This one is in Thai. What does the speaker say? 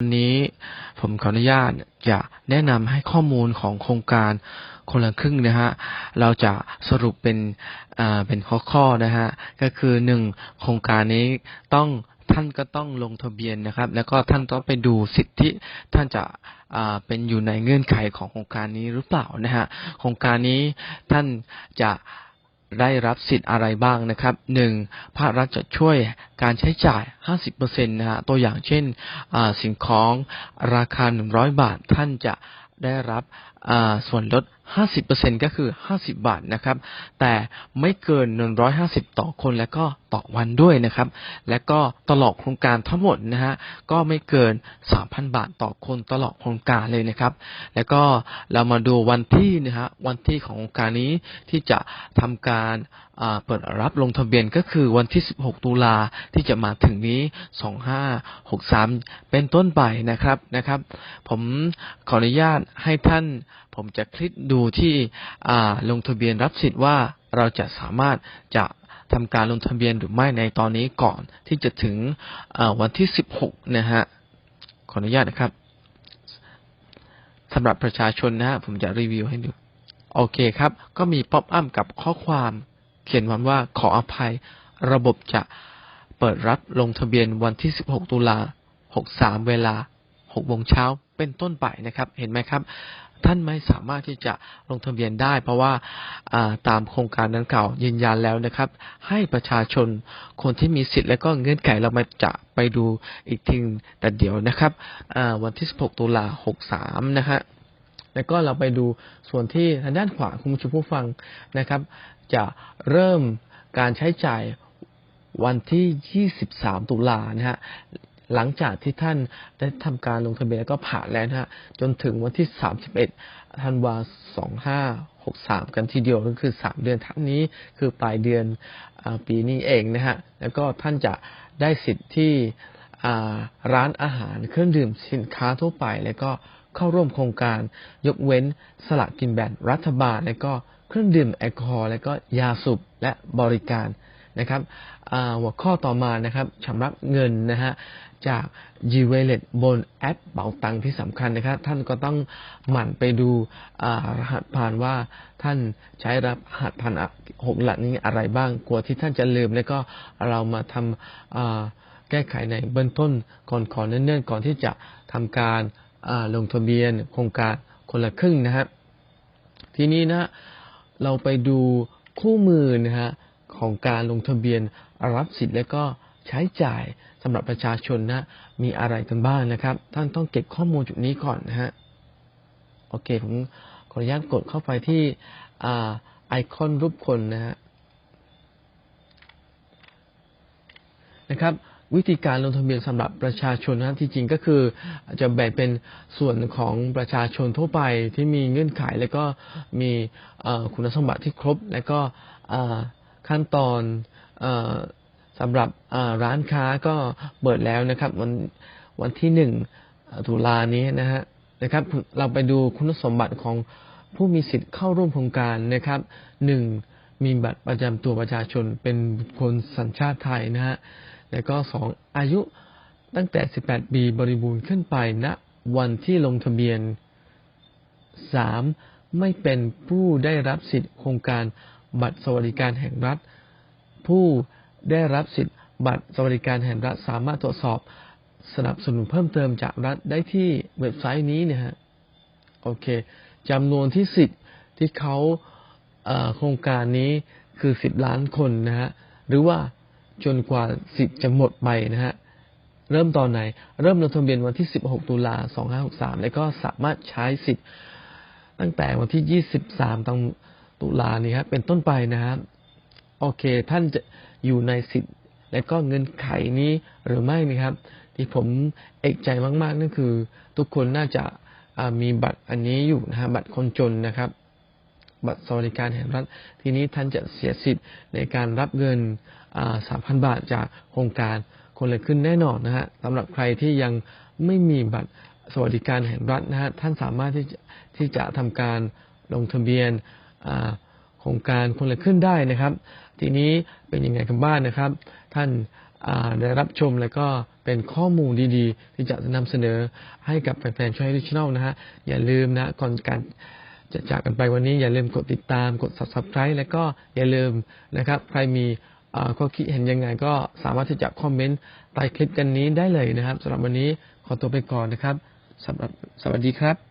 วันนี้ผมขออนุญาตจะแนะนำให้ข้อมูลของโครงการคนละครึ่งนะฮะ เราจะสรุปเป็นอ่าเป็นข้อๆนะฮะ ก็คือหนึ่งโครงการนี้ต้องท่านก็ต้องลงทะเบียนนะครับ แล้วก็ท่านต้องไปดูสิทธิท่านจะอ่าเป็นอยู่ในเงื่อนไขของโครงการนี้หรือเปล่านะฮะ โครงการนี้ท่านจะ ได้รับสิทธิ์อะไรบ้างนะครับหนึ่งภาครัฐจะช่วยการใช้จ่าย 50%นะฮะ ตัวอย่างเช่นสินของราคา 100 บาทท่านจะได้รับส่วนลด 50%ก็คือ 50 บาทนะครับ แต่ไม่เกิน 150 ต่อคนและก็ต่อวันด้วยนะครับ และก็ตลอดโครงการทั้งหมดนะฮะ ก็ไม่เกิน 3,000 บาทต่อคนตลอดโครงการเลยนะครับ แล้วก็เรามาดูวันที่นะฮะ วันที่ของโครงการนี้ที่จะทำการเปิดรับลงทะเบียนก็คือวันที่ 16 ตุลาที่จะมาถึงนี้ 2563 เป็นต้นไปนะครับนะครับ ผมขออนุญาตให้ท่านผมจะคลิกดูที่ลงทะเบียนรับสิทธิ์ว่าเราจะสามารถจะทำการลงทะเบียนหรือไม่ในตอนนี้ก่อนที่จะถึงวันที่ 16 นะฮะ ขออนุญาตนะครับสำหรับประชาชนนะฮะผมจะรีวิวให้ดู โอเคครับ ก็มีป๊อปอัพกับข้อความเขียนวันว่าขออภัยระบบจะเปิดรับลงทะเบียนวันที่ 16 ตุลา 63 เวลา 6 โมงเช้า เป็นต้นไปนะครับ เห็นไหมครับ ท่านไม่สามารถที่จะลงทะเบียนได้ เพราะว่าตามโครงการดังกล่าวยืนยันแล้วนะครับ ให้ประชาชนคนที่มีสิทธิ์และก็เงื่อนไขเรามาจะไปดูอีกทีแต่เดี๋ยวนะครับวันที่ 16 ตุลา63 นะฮะแล้วก็เราไปดูส่วนที่ทางด้านขวาคุณผู้ชมผู้ฟังนะครับ จะเริ่มการใช้จ่ายวันที่ 23 ตุลานะฮะ หลังจากที่ท่านได้ทำการลงทะเบียนแล้วก็ผ่านแล้วนะฮะจนถึงวันที่ 31ธันวา2563กันทีเดียวก็คือ 3 เดือนทั้งนี้คือปลายเดือนอปีนี้เองนะฮะแล้วก็ท่านจะได้สิทธิ์ที่ร้านอาหารเครื่องดื่มสินค้าทั่วไป แล้วก็เข้าร่วมโครงการยกเว้นสลากกินแบ่งรัฐบาล แล้วก็เครื่องดื่มแอลกอฮอล์แล้วก็ยาสูบและบริการนะครับหัวข้อต่อมานะครับชำระเงินนะฮะ จาก g w a l l e t บนแอปเป๋าตังที่สำคัญนะครับ ท่านก็ต้องหมั่นไปดูรหัสผ่านว่าท่านใช้รหัสผ่านหกหลักนี้อะไรบ้างกลัวที่ท่านจะลืม แล้วก็เรามาทำแก้ไขในเบื้องต้นก่อนขอเนิ่นๆก่อนที่จะทำการลงทะเบียนโครงการคนละครึ่งนะครับทีนี้นะเราไปดูคู่มือนะฮะของการลงทะเบียนรับสิทธิ์และก็ ใช้จ่ายสำหรับประชาชนนะมีอะไรกันบ้างนะครับ ท่านต้องเก็บข้อมูลจุดนี้ก่อนนะฮะโอเคผมขออนุญาตกดเข้าไปที่อไอคอนรูปคนนะฮะนะครับวิธีการลงทะเบียนสำหรับประชาชนนะที่จริงก็คือจะแบ่งเป็นส่วนของประชาชนทั่วไปที่มีเงื่อนไข แล้วก็มีคุณสมบัติที่ครบ แล้วก็ขั้นตอนอ สำหรับร้านค้าก็เปิดแล้วนะครับ วันวันที่หนึ่งตุลานี้นะฮะนะครับ เราไปดูคุณสมบัติของผู้มีสิทธิ์เข้าร่วมโครงการนะครับหนึ่งมีบัตรประจำตัวประชาชนเป็นคนสัญชาติไทยนะฮะแล้วก็สองอายุตั้งแต่ 18 ปีบริบูรณ์ขึ้นไปณวันที่ลงทะเบียน 3. ไม่เป็นผู้ได้รับสิทธิโครงการบัตรสวัสดิการแห่งรัฐ ผู้ ได้รับสิทธิบัตรสวัสดิการแห่งรัฐสามารถตรวจสอบสนับสนุนเพิ่มเติมจากรัฐได้ที่เว็บไซต์นี้เนะฮะโอเคจำนวนที่สิทธิ์ที่เขาโครงการนี้คือ10ล้านคนนะฮะหรือว่าจนกว่าสิทธิ์จะหมดไปนะฮะเริ่มตอนไหน เริ่มลงทะเบียนวันที่ 16 ตุลา 2563 แล้วก็สามารถใช้สิทธิ์ตั้งแต่วันที่ 23ตุลานี้ครับเป็นต้นไปนะครับ โอเค ท่านจะอยู่ในสิทธิ์ และก็เงินไขนี้หรือไม่นะครับ ที่ผมเอกใจมากๆนั่นคือ ทุกคนน่าจะามีบัตรอันนี้อยู่นะฮะบัตรคนจนนะครับ บัตรสวัสดิการแห่งรัฐ ทีนี้ท่านจะเสียสิทธิ์ในการรับเงินสามพันบาทจากโครงการคนละขึ้นแน่นอนนะฮะสำหรับใครที่ยังไม่มีบัตรสวัสดิการแห่งรัฐนะฮะท่านสามารถที่จะที่จะทำการลงทะเบียนอ่า โครงการคนละขึ้นได้นะครับ ทีนี้เป็นยังไงกันบ้างนะครับ ท่านได้รับชมแล้วก็เป็นข้อมูลดีๆ ที่จะนำเสนอให้กับแฟนๆช่วยดิจิทัลนะฮะอย่าลืมนะก่อนการจะจากกันไปวันนี้ อย่าลืมกดติดตามกด subscribe แล้วก็อย่าลืมนะครับ ใครมีข้อคิดเห็นยังไงก็สามารถที่จะคอมเมนต์ใต้คลิปกันนี้ได้เลยนะครับสำหรับวันนี้ขอตัวไปก่อนนะครับสำหรับสวัสดีครับ